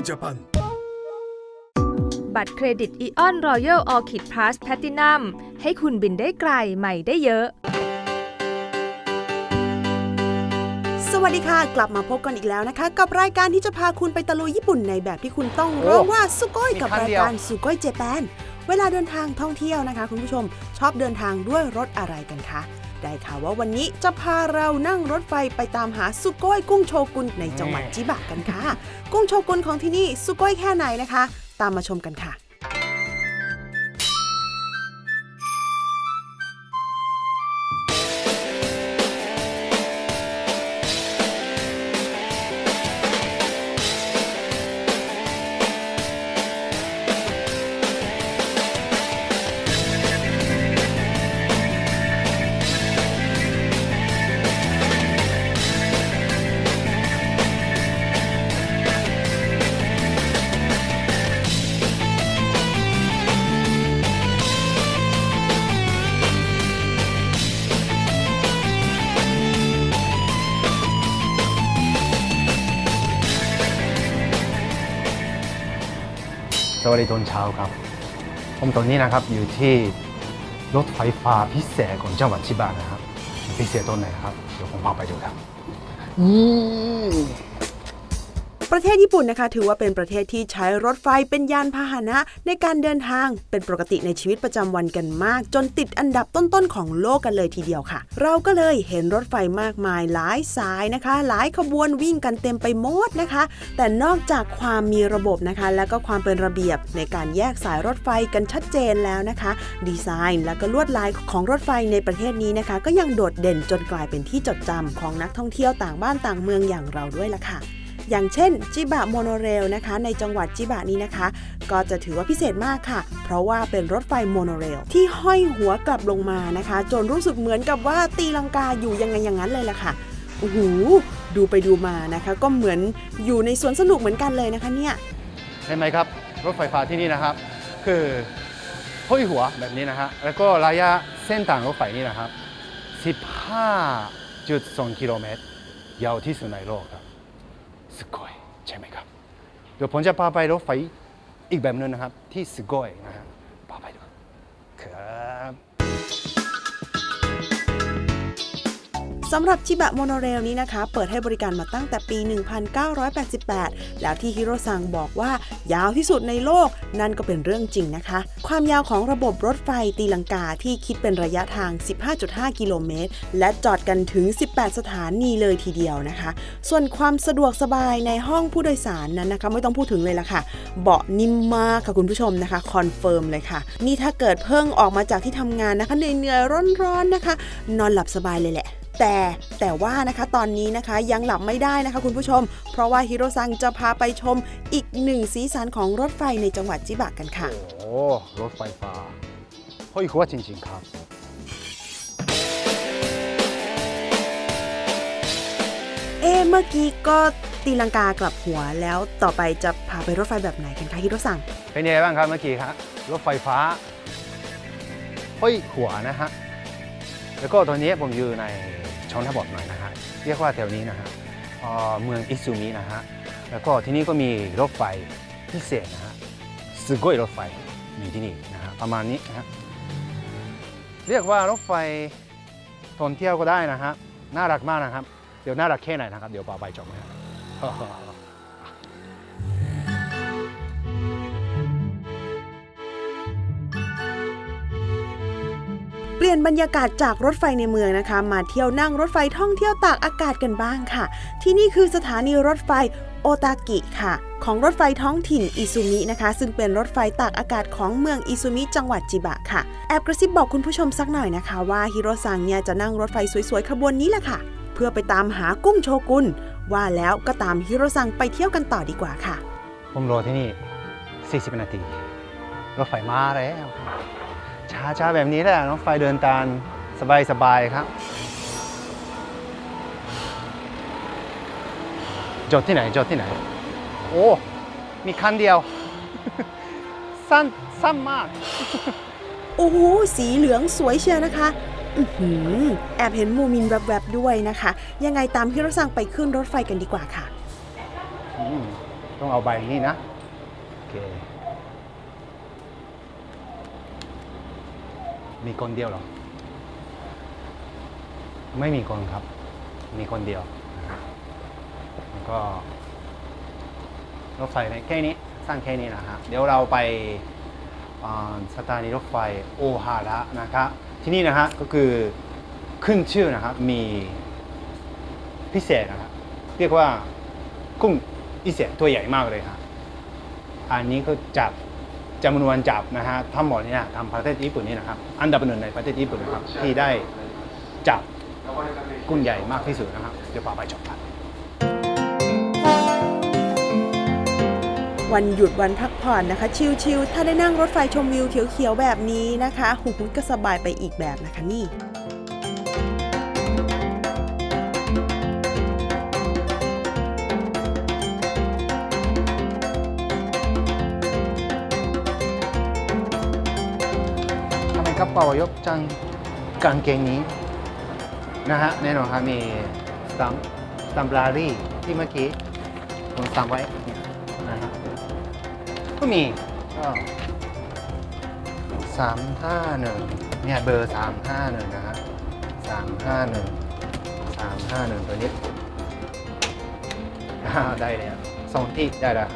ยญี่ปุ่นบัตรเครดิตอีออนรอยัลออคิดพลัสแพตตินัมให้คุณบินได้ไกลใหม่ได้เยอะ สวัสดีค่ะ กลับมาพบกันอีกแล้วนะคะ กับรายการที่จะพาคุณไปตะลุยญี่ปุ่นในแบบที่คุณต้องรู้ว่าสุโกยกับรายการสุโกยเจแปนเวลาเดินทางท่องเที่ยวนะคะ คุณผู้ชมชอบเดินทางด้วยรถอะไรกันคะ ได้ข่าวว่าวันนี้จะพาเรานั่งรถไฟไปตามหาสุโกยกุ้งโชกุนในจังหวัดจิบะกันค่ะ กุ้งโชกุนของที่นี่สุโกยแค่ไหนนะคะ ตามมาชมกันค่ะ วัสดีตอนเช้าครับ ผมตอนนี้นะครับอยู่ที่รถไฟฟ้าพิเศษของจังหวัดชิบะนะครับ พิเศษตรงไหนครับ เดี๋ยวผมพาไปดูครับ ประเทศญี่ปุ่นนะคะ ถือว่าเป็นประเทศที่ใช้รถไฟเป็นยานพาหนะ ในการเดินทางเป็นปกติในชีวิตประจำวันกันมาก จนติดอันดับต้นๆของโลกกันเลยทีเดียวค่ะ เราก็เลยเห็นรถไฟมากมายหลายสายนะคะ หลายขบวนวิ่งกันเต็มไปหมดนะคะ แต่นอกจากความมีระบบนะคะ และก็ความเป็นระเบียบในการแยกสายรถไฟกันชัดเจนแล้วนะคะ ดีไซน์และก็ลวดลายของรถไฟในประเทศนี้นะคะ ก็ยังโดดเด่นจนกลายเป็นที่จดจำของนักท่องเที่ยวต่างบ้านต่างเมืองอย่างเราด้วยล่ะค่ะ อย่างเช่นจิบะโมโนเรลนะคะ ในจังหวัดจิบะนี้นะคะ ก็จะถือว่าพิเศษมากค่ะ เพราะว่าเป็นรถไฟโมโนเรลที่ห้อยหัวกลับลงมานะคะ จนรู้สึกเหมือนกับว่าตีลังกาอยู่ยังไงอย่างนั้นเลยล่ะค่ะโอ้โหดูไปดูมานะคะ ก็เหมือนอยู่ในสวนสนุกเหมือนกันเลยนะคะเนี่ยใช่ไหมครับ รถไฟฟ้าที่นี่นะครับ คือห้อยหัวแบบนี้นะฮะแล้วก็ระยะเส้นทางรถไฟนี่นะครับ 15.2 กิโลเมตรยาวที่สุดในโลกครับ สโกยใช่ไหมครับ เดี๋ยวผมจะพาไปรถไฟอีกแบบนึงนะครับ ที่สโกยนะฮะพาไปดูครับ สำหรับชิบะโมโนเรลนี้นะคะ เปิดให้บริการมาตั้งแต่ปี 1988 แล้วที่ฮิโรซังบอกว่ายาวที่สุดในโลกนั่นก็เป็นเรื่องจริงนะคะ ความยาวของระบบรถไฟตีลังกาที่คิดเป็นระยะทาง 15.5 กิโลเมตร และจอดกันถึง 18 สถานีเลยทีเดียวนะคะ ส่วนความสะดวกสบายในห้องผู้โดยสารนั้นนะคะ ไม่ต้องพูดถึงเลยละค่ะ เบาะนิ่มมากค่ะคุณผู้ชมนะคะคอนเฟิร์มเลยค่ะ นี่ถ้าเกิดเพิ่งออกมาจากที่ทำงานนะคะเหนื่อยๆร้อนๆนะคะ นอนหลับสบายเลยแหละ แต่แต่ว่านะคะตอนนี้นะคะยังหลับไม่ได้นะคะคุณผู้ชม เพราะว่าฮิโรซังจะพาไปชมอีกหนึ่งสีสันของรถไฟในจังหวัดจิบะกันค่ะ โอ้รถไฟฟ้าห้อยหัวจริง ๆ ครับเอ๊ะเมื่อกี้ก็ตีลังกากลับหัวแล้วต่อไปจะพาไปรถไฟแบบไหนกันคะฮิโรซังเป็นยังไงบ้างครับเมื่อกี้ครับรถไฟฟ้าห้อยหัวนะฮะแล้วก็ตอนนี้ผมอยู่ใน ชอนทบอดหน่อยนะฮะเรียกว่าแถวนี้นะฮะเมืองอิซูมินะฮะแล้วก็ที่นี่ก็มีรถไฟพิเศษนะฮะสุโกยรถไฟมีที่นี่นะฮะประมาณนี้นะฮะเรียกว่ารถไฟท่องเที่ยวก็ได้นะฮะน่ารักมากนะครับ เดี๋ยวน่ารักแค่ไหนนะครับ เดี๋ยวป่าไปจบนะครั เปลี่ยนบรรยากาศจากรถไฟในเมืองนะคะ มาเที่ยวนั่งรถไฟท่องเที่ยวตากอากาศกันบ้างค่ะ ที่นี่คือสถานีรถไฟโอตากิค่ะ ของรถไฟท้องถิ่นอิซุมินะคะ ซึ่งเป็นรถไฟตากอากาศของเมืองอิซุมิจังหวัดจิบะค่ะ แอบกระซิบบอกคุณผู้ชมสักหน่อยนะคะ ว่าฮิโรซังเนี่ยจะนั่งรถไฟสวยๆขบวนนี้แหละค่ะ เพื่อไปตามหากุ้งโชกุนว่าแล้วก็ตามฮิโรซังไปเที่ยวกันต่อดีกว่าค่ะ ผมรอที่นี่ 40 นาที รถไฟมาแล้ว ช้าๆแบบนี้แหละรถไฟเดินตามสบายๆครับ จอดที่ไหนจอดที่ไหน โอ้ มีคันเดียว สั้นสั้นมาก โอ้โหสีเหลืองสวยเชียวนะคะอือหือแอบเห็นมูมินแวบๆด้วยนะคะ ยังไงตามพี่รสังไปขึ้นรถไฟกันดีกว่าค่ะอืมต้องเอาใบนี้นะ โอเค มีคนเดียวเหรอ ไม่มีคนครับ มีคนเดียวแล้วก็รถไฟในแค่นี้สั้นแค่นี้นะฮะเดี๋ยวเราไปสถานีรถไฟโอฮาระนะครับที่นี่นะฮะก็คือขึ้นชื่อนะครับมีพิเศษนะครับเรียกว่ากุ้งอีเสียตัวใหญ่มากเลยครับอันนี้ก็จับ จำนวนจับนะฮะทั้งหมดเนี่ยทำประเทศญี่ปุ่นนี่นะครับ อันดับหนึ่งในประเทศญี่ปุ่นนะครับที่ได้จับกุ้งใหญ่มากที่สุดนะครับ เดี๋ยวพาไปชมกันวันหยุดวันพักผ่อนนะคะ ชิลๆถ้าได้นั่งรถไฟชมวิวเขียวๆแบบนี้นะคะหูหูก็สบายไปอีกแบบนะคะนี่ ป๋ายกจังกางเกงนี้นะฮะแน่นอนครับมีสตัมสตัมป์ลารี่ที่เมื่อกี้ผมสตัมป์ไว้นะฮะก็มีก็สามห้าหนึ่งเนี่ยเบอร์สามห้าหนึ่งนะฮะสามห้าหนึ่งสามห้าหนึ่งตัวนี้อ่าได้เลยสองที่ได้แล้ว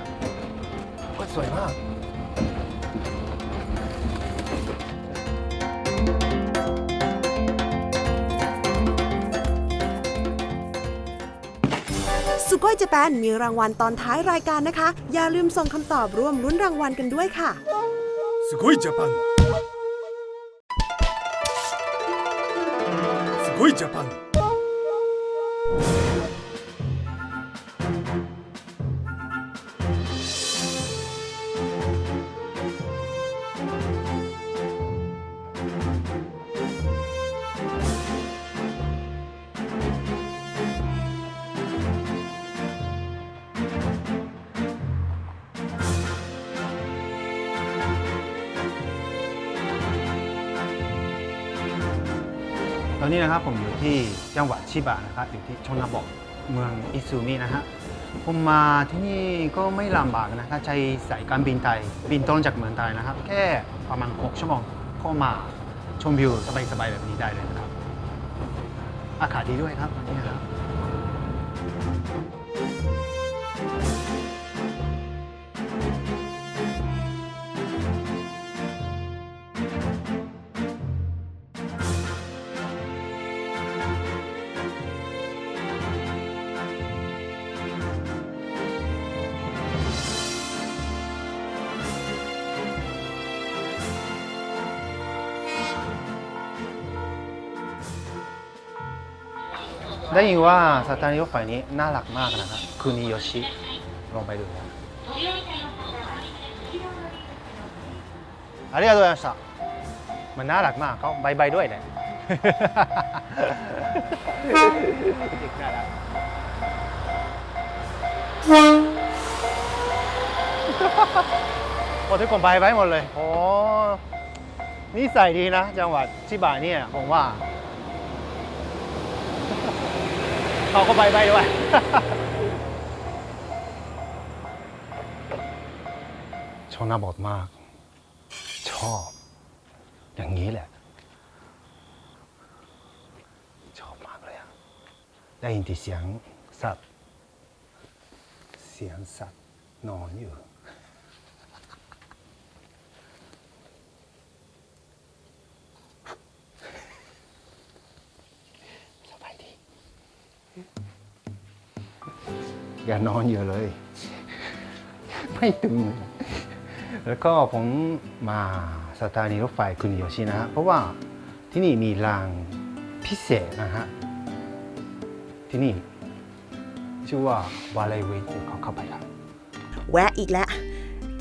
ก็สวยมาก ก้อยเจแปนมีรางวัลตอนท้ายรายการนะคะ อย่าลืมส่งคำตอบร่วมลุ้นรางวัลกันด้วยค่ะสกุยเจแปนสกุยเจแปน อนนี้นะครับผมอยู่ที่จังหวัดชิบะนะครับอยู่ที่ชนบทเมืองอิซูมินะฮะผมมาที่นี่ก็ไม่ลำบากนะครับใช้สายการบินไทยบินตรงจากเมืองไทยนะครับ แค่ประมาณ 6 ชั่วโมงก็มาชมวิวสบายๆแบบนี้ได้เลยนะครับ อากาศดีด้วยครับนนี้นะครับ ได้ยินว่าสถานีรถไฟนี้น่ารักมากนะครับคุนิโยชิลองไปดูนะありがとうございましたมันน่ารักมากเขาบายบายด้วยเนี่ย เด็กน่ารัก โอ้ทุกคนบายบายหมดเลย โอ้นิสัยดีนะ จังหวัดชิบะเนี่ยผมว่า เขาก็บใบด้วยชนบอดมาก ชอบ อย่างนี้แหละ ชอบมากเลยอะได้ยินแต่เสียงสัตว์ เสียงสัตว์นอนอยู่ สบายดี อย่านอนเยอะเลย ไม่ตึงเลยแล้วก็ผมมาสถานีรถไฟคุนิโยชินะฮะเพราะว่าที่นี่มีรางพิเศษนะฮะ ที่นี่ ชื่อว่าวาเลเวเดี๋ยวเขาเข้าไปครับแวะอีกแล้ว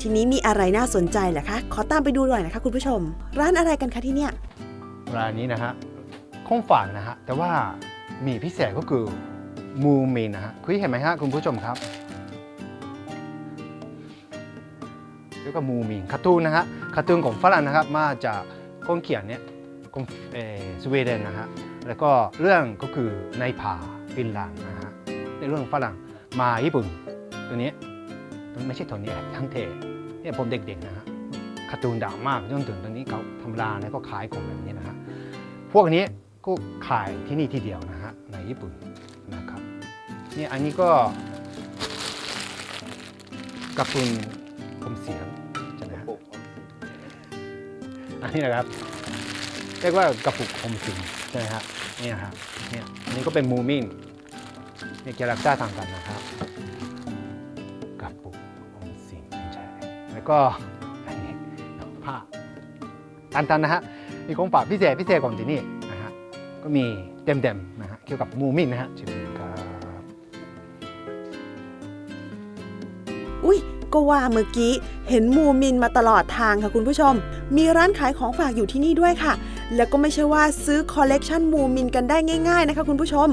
ทีนี้มีอะไรน่าสนใจเหรอคะ ขอตามไปดูหน่อยนะคะคุณผู้ชม ร้านอะไรกันคะที่เนี่ยร้านนี้นะฮะคงฝากนะฮะ แต่ว่ามีพิเศษก็คือ มูมินนะฮะคุยเห็นไหมฮะคุณผู้ชมครับแล้วก็มูมินการ์ตูนนะฮะการ์ตูนของฝรั่งนะครับมาจากคนเขียนเนี่ยคนเออสวีเดนนะฮะแล้วก็เรื่องก็คือในป่าฟินแลนด์นะฮะในเรื่องฝรั่งมาญี่ปุ่นตัวนี้มันไม่ใช่ตัวนี้ทั้งเทเนี่ยผมเด็กๆนะฮะการ์ตูนดังมากจนถึงตอนนี้เขาทำร้านแล้วก็ขายของแบบนี้นะฮะพวกนี้ก็ขายที่นี่ที่เดียวนะฮะในญี่ปุ่น นะครับนี่อันนี้ก็กร์ตูนผมเสียงใช่ไหมฮะอันนี้นะครับเรียกว่ากระปุกอมสินใช่ไหมฮะเนี่ยฮะเนี่ยอันนี้ก็เป็นมูมินนี่ยคาแรคเตอร์ต่างกันนะครับกระปุกออมสินใช่แล้วก็อันนี้ผ้าตันๆนะฮะมีของฝากพิเศษพิเศษของที่นี่นะฮะก็มีเต็มๆนะฮะเกี่ยวกับมูมินนะฮะชิมครับอุ้ ก็ว่าเมื่อกี้เห็นมูมินมาตลอดทางค่ะคุณผู้ชม มีร้านขายของฝากอยู่ที่นี่ด้วยค่ะ แล้วก็ไม่ใช่ว่าซื้อคอลเลกชันมูมินกันได้ง่าย ๆนะคะ คุณผู้ชม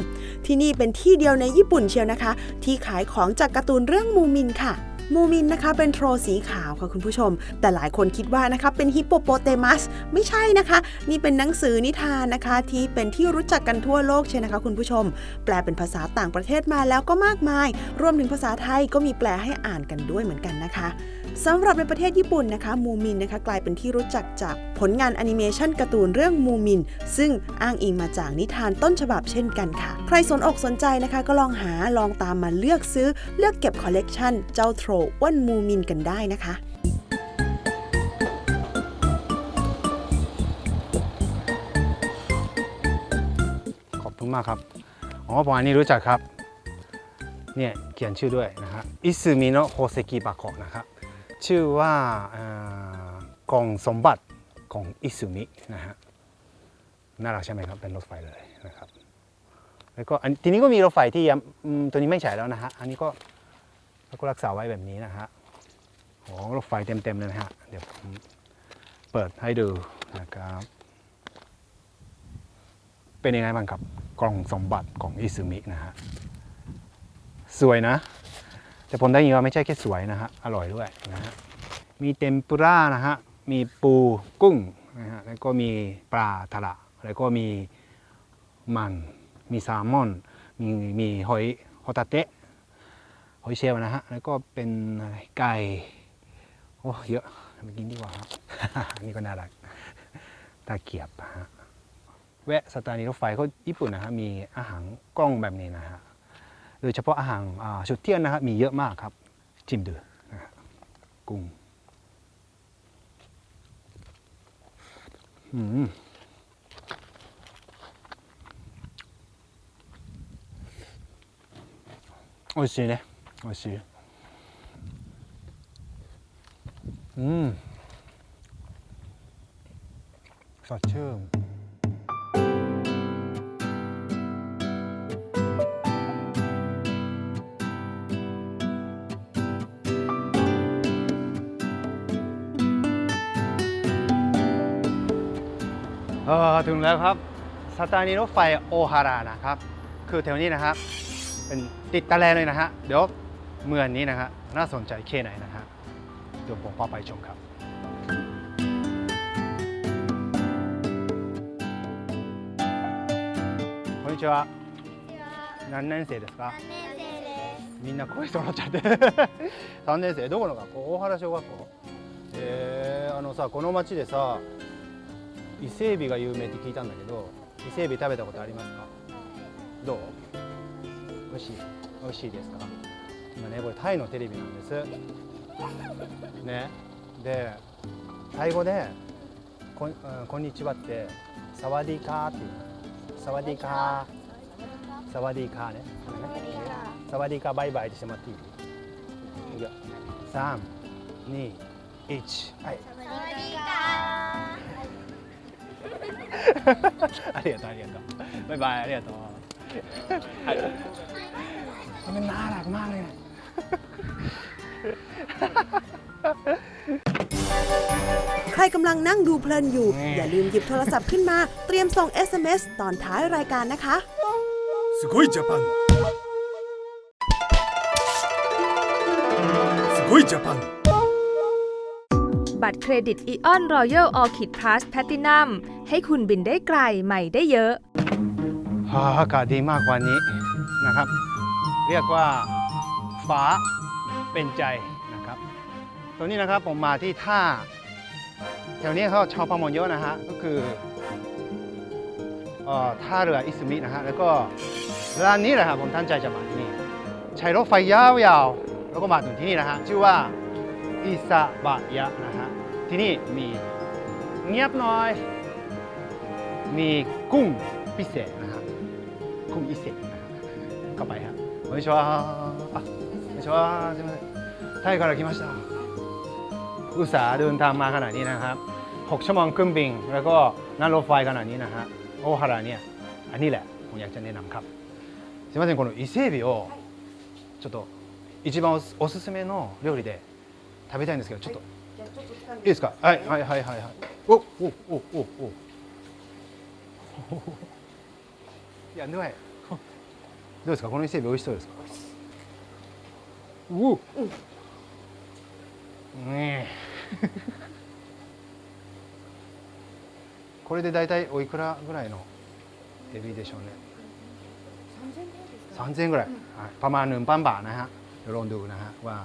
ที่นี่เป็นที่เดียวในญี่ปุ่นเชียวนะคะ ที่ขายของจากการ์ตูนเรื่องมูมินค่ะ มูมินนะคะเป็นโทรสีขาวค่ะคุณผู้ชม แต่หลายคนคิดว่านะคะเป็นฮิปโปโปเตมัสไม่ใช่นะคะ นี่เป็นหนังสือนิทานนะคะ ที่เป็นที่รู้จักกันทั่วโลกใช่นะคะคุณผู้ชม แปลเป็นภาษาต่างประเทศมาแล้วก็มากมาย รวมถึงภาษาไทยก็มีแปลให้อ่านกันด้วยเหมือนกันนะคะ สำหรับในประเทศญี่ปุ่นนะคะมูมินนะคะกลายเป็นที่รู้จักจากผลงานแอนิเมชันการ์ตูนเรื่องมูมิน ซึ่งอ้างอิงมาจากนิทานต้นฉบับเช่นกันค่ะ ใครสนอกสนใจนะคะก็ลองหาลองตามมาเลือกซื้อเลือกเก็บคอลเลกชันเจ้าโทรอ้วนมูมินกันได้นะคะขอบคุณมากครับ อ๋อผมอันนี้รู้จักครับ เนี่ยเขียนชื่อด้วยนะฮะอิซึมิโนะโฮเซกิบะโกะนะครับ ชื่อว่ากล่องสมบัติของอิซึมินะฮะน่ารักใช่ไหมครับ เป็นรถไฟเลยนะครับ แล้วก็ทีนี้ก็มีรถไฟที่ตัวนี้ไม่ใช่แล้วนะฮะ อันนี้ก็แล้วก็รักษาไว้แบบนี้นะฮะโอ้รถไฟเต็มๆเลยนะฮะ เดี๋ยวผมเปิดให้ดูนะครับ เป็นยังไงบ้างครับกล่องสมบัติของอิซึมินะฮะ สวยนะ แต่ผมได้ยินว่าไม่ใช่แค่สวยนะฮะอร่อยด้วยนะฮะมีเทมปุระนะฮะมีปูกุ้งนะฮะแล้วก็มีปลาทะละแล้วก็มีมันมีแซลมอน มีมีหอยฮอตาเตะหอยเชลล์นะฮะแล้วก็เป็นไก่โอ้เยอะไปกินดีกว่าครับนนี้ก็น่ารักตาเกียบฮะแวะสถานีรถไฟเขาญี่ปุ่นนะฮะมีอาหารกล้องแบบนี้นะฮะ โดยเฉพาะอาหารชุดเที่ยงนะครับมีเยอะมากครับชิมดูกุ้งอืมโอยสิเนะอร่อยสิอืมสดชื่น ออถึงแล้วครับสถานีรถไฟโอฮารานะครับ คือแถวนี้นะครับ เป็นติดตะแลเลยนะฮะ เดี๋ยวเมืองนี้นะฮะน่าสนใจแค่ไหนนะฮะเดี๋ยวผมพาไปชมครับ こんにちは。何年生ですか。みんな声揃っちゃって。三年生、どこの学校、大原小学校。えー、あのさ、この町でさ。 伊勢海老が有名って聞いたんだけど、伊勢海老食べたことありますか？どう？美味しい？美味しいですか？今ね、これタイのテレビなんです。ね？で、タイ語で。こん、うんこんにちはって、サワディーカーっていう。サワディーカー？サワディーカーね。サワディーカーバイバイってしてもらっていい？いくよ3、2、1はいありがとうありがとうバイバイありがとうはいごめんなน่ารัใครกำลังนั่งดูเพลินอยู่ อย่าลืมหยิบโทรศัพท์ขึ้นมา เตรียมส่ง SMS ตอนท้ายรายการนะคะสกุยจัいジャパンすごいジャパน บัตรเครดิตอีออนรอยัลออคิดพลัสแพตินัมให้คุณบินได้ไกลใหม่ได้เยอะอากาศดีมากกว่านี้นะครับ เรียกว่าฟ้าเป็นใจนะครับ ตรงนี้นะครับผมมาที่ท่า แถวนี้เขาชาวประมงเยอะนะฮะ ก็คือเอ่อท่าเรืออิสุมินะฮะ แล้วก็ร้านนี้แหละครับผมตั้งใจจะมาที่นี่ใช้รถไฟยาวๆ แล้วก็มาถึงที่นี่นะฮะ ชื่อว่าอิซาบะยะนะ ที่นี่มีเงียบหน่อย มีกุ้งพิเศษนะฮะ กุ้งพิเศษนะฮะเข้าไปครับこんにちはあこんにちはすみませんタイから来ましたอุตส่าห์เดินทางมาขนาดนี้นะครับ 6 ชั่วโมงครึ่งบินแล้วก็นั่งรถไฟขนาดนี้นะฮะโอฮาระเนี่ย อันนี้แหละผมอยากจะแนะนำครับすみませんこの伊勢海老をちょっと一番おすおすすめの料理で食べたいんですけどちょっと いいですかはいはいはいはいはいおおおおおいやด้วยどうですかこの伊勢海老美味しそうですかうおねえこれで大体おいくらぐらいのエビでしょうね3000円ぐらいはいประมาณ1,000บาทนะฮะเดี๋ยวลองดูนะฮะว่า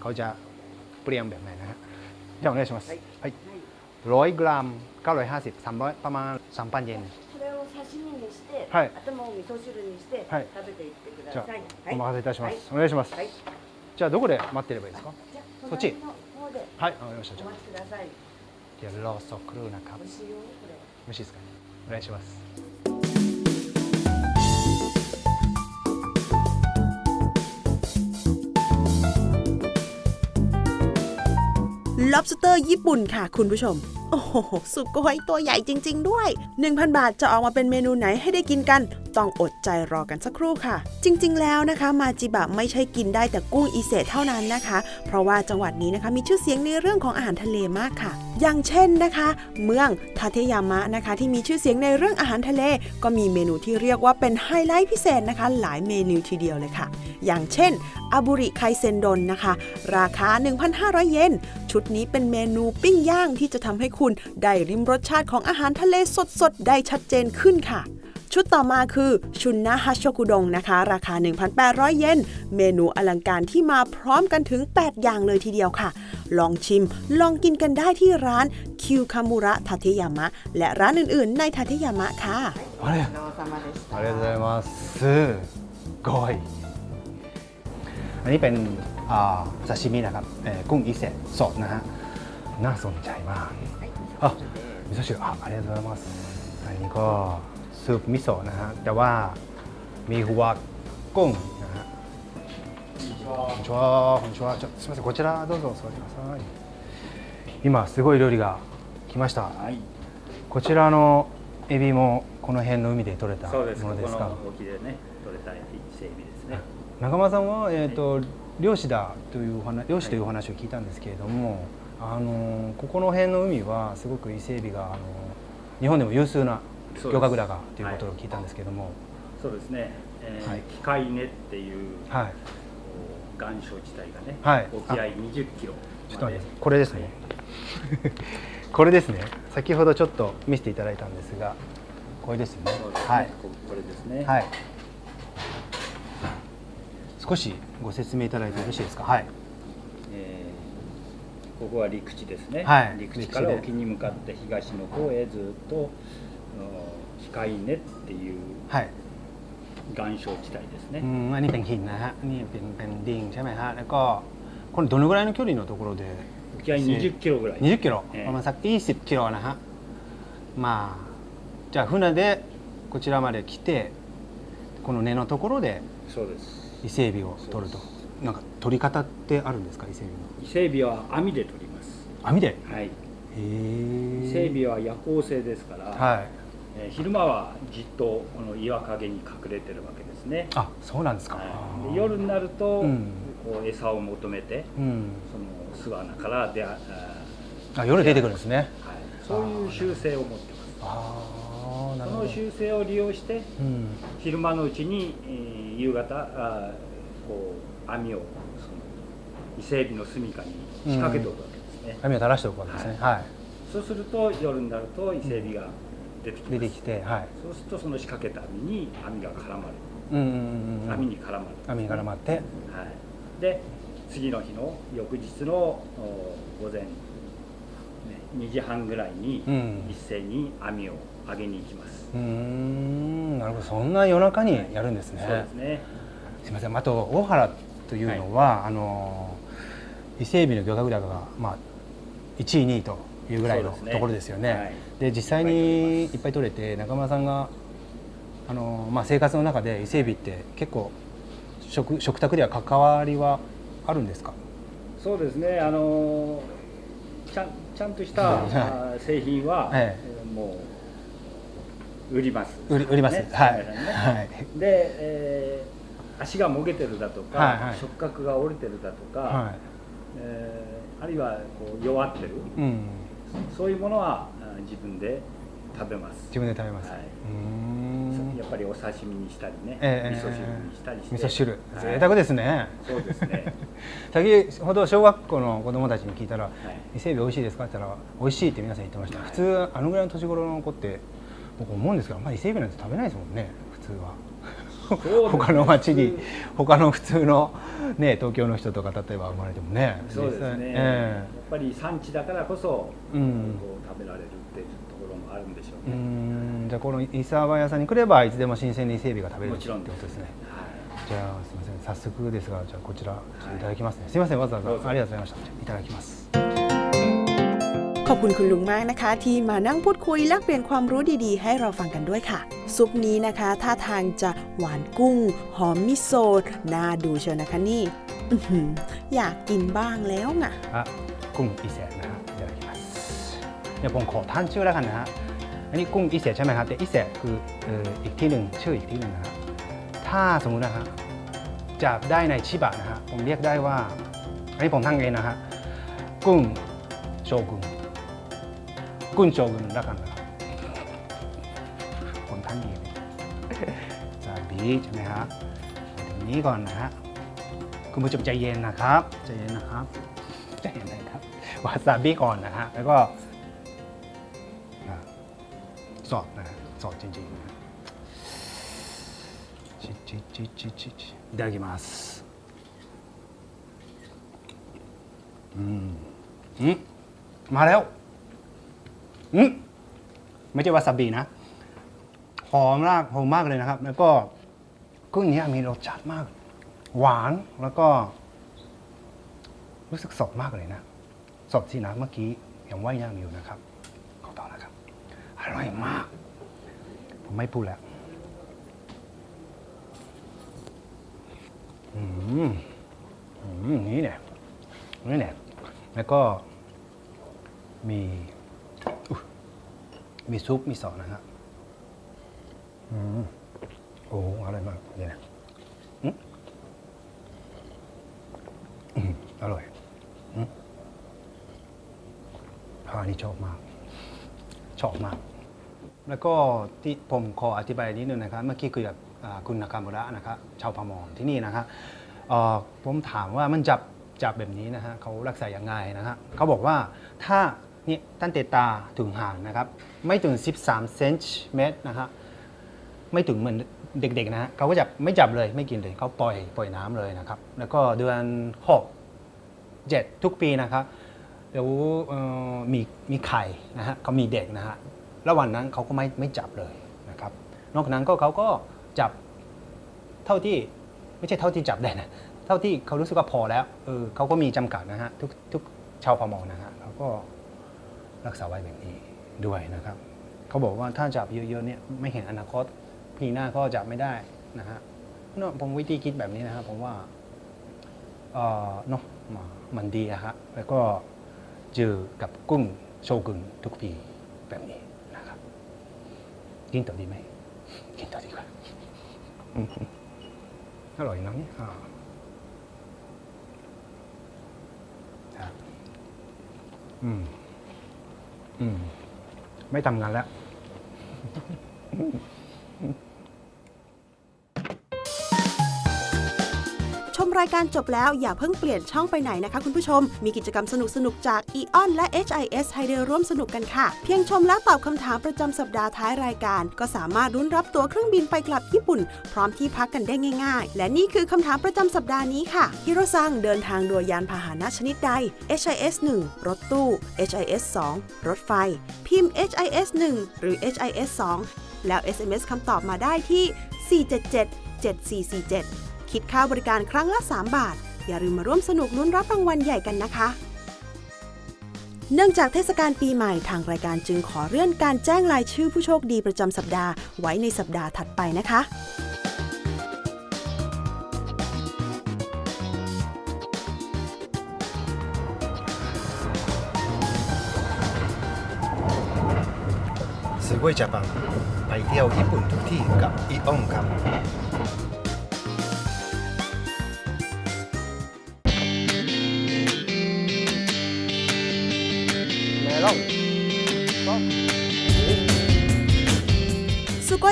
เขาจะ เปรียงแบบไหนนะฮะじゃあお願いしますはいร้อยกรัม950 300ประมาณ3,000เยน これを刺身にして、はい頭を味噌汁にして、はい食べていってくだじゃさい。あお任せいたします、はいお願いします、はいじゃあどこで待ってればいいですかじゃあそっち隣の方ではいわかりましたじゃあお待ちください。เดี๋ยวรอสักครู่นะครับ 美味しいよこれ。よろしいですかねお願いします Lobster ญี่ปุ่นค่ะคุณผู้ชม โอ้โห สุกโกยตัวใหญ่จริง ๆ ด้วย 1,000 บาทจะออกมาเป็นเมนูไหนให้ได้กินกัน ต้องอดใจรอกันสักครู่ค่ะ จริง ๆ แล้วนะคะ มาจิบะไม่ใช่กินได้แต่กุ้งอีเซเท่านั้นนะคะ เพราะว่าจังหวัดนี้นะคะมีชื่อเสียงในเรื่องของอาหารทะเลมากค่ะ อย่างเช่นนะคะ เมืองทาเทยามะนะคะ ที่มีชื่อเสียงในเรื่องอาหารทะเล ก็มีเมนูที่เรียกว่าเป็นไฮไลท์พิเศษนะคะ หลายเมนูทีเดียวเลยค่ะ อย่างเช่นอาบุริไคเซนดนนะคะ ราคา 1,500 เยนชุดนี้เป็นเมนูปิ้งย่างที่จะทำให้คุณได้ริมรสชาติของอาหารทะเลสดๆ ได้ชัดเจนขึ้นค่ะ ชุดต่อมาคือชุนนะฮัชโชกุดงนะคะ ราคา 1,800 เยน เมนูอลังการที่มาพร้อมกันถึง 8 อย่างเลยทีเดียวค่ะ ลองชิม ลองกินกันได้ที่ร้านคิวคามุระทาเทยามะ และร้านอื่นๆ ในทาเทยามะค่ะ あれお疲れ様でした。ありがとうございますすごいอันนี้เป็นอ่าซาชิมินะครับเอ่อกุ้งอิเซะสดนะฮะน่าสนใจมากอ่ะมิโซะชิอ่ะありがとうございますอันนี้ก็ ซุปมิโซะนะฮะแต่ว่ามีหัวกุ้งนะฮะこんにちはこんにちはちょすみませんこちらどうぞお座りください今すごい料理が来ました、はい、こちらのエビもこの辺の海で取れたそうです。ものですかここの沖でね、取れた伊勢海老ですね。中間さんは、えーと漁師だというお話漁師というお話を聞いたんですけれども、あのここの辺の海はすごく伊勢海老があの日本でも有数な そうです。漁獲高ということを聞いたんですけれども、そうですね。えーはい。機械根っていう、はい、岩礁地帯がね、はい。沖合20キロちょっと待って。これですね、これですね。先ほどちょっと見せていただいたんですがこれですよね。ね。はい、ここれですね。はい、少しご説明いただいてよろしいですか？はい。えーここは陸地ですね。はい。陸地から沖に向かって東の方へずっと、 あの機械根っていうはい岩礁地帯ですね。 อืมอันนี้เป็นหินนะฮะนี่เป็นเป็นดิ่งใช่ไหมฮะแล้วก็これどのぐらいの距離のところで沖合20キロぐらい。 20キロ、ええประมาณสัก20キロนะฮะまあじゃあ船でこちらまで来てこの根のところでそうです。伊勢海老を取るとなんか取り方ってあるんですか伊勢海伊勢海老は網で取ります。老網でへはい。え伊勢海老は夜行性ですから、はい えー昼間はじっとこの岩陰に隠れてるわけですね。あそうなんですか、はい。で夜になると、うん。こう餌を求めてうん。その巣穴から出あああ夜出てくるんですね。はい、そういう習性を持ってます。ああなその習性を利用してうん。昼間のうちに、えー夕方あーこう網をその伊勢海老の住みかに仕掛けておくわけですね、網を垂らしておくわけですね。はい、そうすると夜になると伊勢海老が出てき出てきてはい。そうするとその仕掛けた網に網が絡まる、うんうんうんうん網に絡まる、網に絡まって。はい、で次の日の翌日のお午前、ね、2時半ぐらいにうん。一斉に網を上げに行きます、うーん。なるほど。そんな夜中にやるんですね、そうですね。すみません。あと大原というのは、あの伊勢海老の漁獲高が、まあ、1位2位というぐらいのところですよね。はい。で実際にいっぱい取れて中村さんがあの、まあ、生活の中で伊勢海老って結構食食卓では関わりはあるんですか？そうですね。あのちゃんちゃんとした 製品は、ええ。ーもう売ります。売り売ります、ね。はい、ねはい。で、えー足がもげてるだとか、はいはい。触覚が折れてるだとか、はえーあるいはこう弱ってる。いうん、そういうものはあ自分で食べます。自分で食べます、はい。やっぱりお刺身にしたりね、ええ味噌汁にしたりして。味噌汁。はい。贅沢ですね、そうですね。先ほど小学校の子供たちに聞いたらはい。伊勢海老美味しいですか？って言ったら美味しいって皆さん言ってました、普通あのぐらいの年頃の子って僕思うんですけどあんまり伊勢海老なんて食べないですもんね普通は 他の町に他の普通のね東京の人とか例えば生まれてもね。そうですね、実際やえっぱり産地だからこそ、うん。こう食べられるっていうところもあるんでしょえううね、ん。じゃあこの伊沢屋さんに来ればいつでも新鮮な伊勢海老が食べれるってもちろんことですね。はい。じゃあすみません。早速ですがじゃあこちらいただきますね、すみませんわざわざ。ありがとうございました。いただきます ขอบคุณคุณลุงมากนะคะ ที่มานั่งพูดคุยแลกเปลี่ยนความรู้ดีๆ ให้เราฟังกันด้วยค่ะ ซุปนี้นะคะท่าทางจะหวานกุ้ง หอมมิโซะน่าดูเชียวนะคะนี่อยากกินบ้างแล้วน่ะกุ้งอีเสีนะเดี๋ยวอีเดี๋ยวผมขอท่านชื่อแล้วกันนะฮะอันนี้กุ้งอีเสีใช่ไหมครับแต่อีเสีคืออ,อ,อีกที่หนึ่งชื่ออีกที่หนึ่งนะฮะถ้าสมมุตินะฮะจะได้ในชิบะนะฮะผมเรียกได้ว่าอันนี้ผมทั้งเองนะฮะกุ้งโชกุ้ง กุ้งโชกุนแล้วกันนะครับผมทั้งเองจาบีใช่ไหมฮะตรงนี้ก่อนนะฮะ คุณผู้ชมใจเย็นนะครับใจเย็นนะครับใจเย็นนะครับวาซาบิก่อนนะฮะแล้วก็อ่ะสอดนะฮะสอดจริงๆนะชิชิชิชิชิชิいただきますอืมอืมมาแล้ว อืมไม่ใช่วาซาบินะหอมมากหอมมากเลยนะครับ แล้วก็กุ้งเนี้ยมีรสชาติมาก หวานแล้วก็ รู้สึกสดมากเลยนะสดสินะเมื่อกี้ยังว่ายน้ำอยู่นะครับขอต่อแล้วครับอร่อยมาก ผมไม่พูดแล้วอืมอืมนี่เนี่ยนี่เนี่ยแล้วก็มี มีซุปมีซอสนะฮะอืมโอ้อร่อยมากนี่นะอืมอร่อยอืมอันนี้ชอบมาก ชอบมาก แล้วก็ที่ผมขออธิบายนิดนึงนะครับ เมื่อกี้คุยกับอ่าคุณนาคามุระนะครับชาวพมรที่นี่นะครับเอ่อผมถามว่ามันจับจับแบบนี้นะฮะเขารักษาอย่างไงนะฮะเขาบอกว่าถ้า นี่ตั้งแต่ตาถึงหางนะครับ ไม่ถึง 13เซนติเมตรนะฮะไม่ถึงเหมือนเด็กๆนะฮะเขาก็จะไม่จับเลยไม่กินเลยเขาปล่อยปล่อยน้ำเลยนะครับ แล้วก็เดือนหกเจ็ดทุกปีนะครับเดี๋ยวมีมีไข่นะฮะเขามีเด็กนะฮะแล้ววันนั้นเขาก็ไม่ไม่จับเลยนะครับ นอกนั้นก็เขาก็จับเท่าที่ไม่ใช่เท่าที่จับได้นะเท่าที่เขารู้สึกว่าพอแล้วเออเขาก็มีจำกัดนะฮะทุกทุกชาวพมนะฮะเขาก็ รักษาไว้แบบนี้ด้วยนะครับเขาบอกว่าถ้าจับเยอะๆเนี่ยไม่เห็นอนาคตปีหน้าก็จับไม่ได้นะฮะเนอะผมวิธีคิดแบบนี้นะครับผมว่าเออเนาะมันดีอะฮะแล้วก็เจอกับกุ้งโชกุนทุกปีแบบนี้นะครับกินต่อดีไหมกินต่อดีกว่าอร่อยนะเนี่ยอ่าอืม อืม ไม่ทำงานแล้ว รายการจบแล้วอย่าเพิ่งเปลี่ยนช่องไปไหนนะคะคุณผู้ชม มีกิจกรรมสนุกๆจาก EON และ HIS ให้ได้ร่วมสนุกกันค่ะ เพียงชมและตอบคำถามประจำสัปดาห์ท้ายรายการ ก็สามารถรุ้นรับตั๋วเครื่องบินไปกลับญี่ปุ่น พร้อมที่พักกันได้ง่าย ๆ และนี่คือคำถามประจำสัปดาห์นี้ค่ะฮิโรซังเดินทางโดยยานพาหนะชนิดใด HIS 1รถตู้ HIS 2รถไฟ พิมพ์ HIS 1หรือ HIS 2แล้ว SMS คำตอบมาได้ที่ 477 7447 คิดค่าบริการครั้งละ 3 บาท อย่าลืมมาร่วมสนุกลุ้นรับรางวัลใหญ่กันนะคะ เนื่องจากเทศกาลปีใหม่ทางรายการจึงขอเลื่อนการแจ้งรายชื่อผู้โชคดีประจำสัปดาห์ไว้ในสัปดาห์ถัดไปนะคะซเว่ยจับังไปเที่ยวญี่ปุ่นทุกที่กับอีอองครับ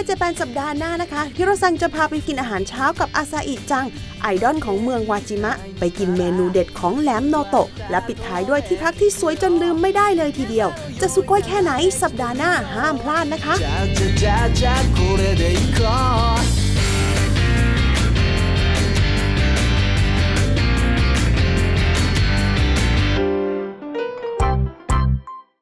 เจแปนสัปดาห์หน้านะคะฮิโรซังจะพาไปกินอาหารเช้ากับอาซาอิจัง ไอดอลของเมืองวาจิมะ ไปกินเมนูเด็ดของแหลมโนโตะ และปิดท้ายด้วยที่พักที่สวยจนลืมไม่ได้เลยทีเดียว จะสุโกยแค่ไหนสัปดาห์หน้าห้ามพลาดนะคะ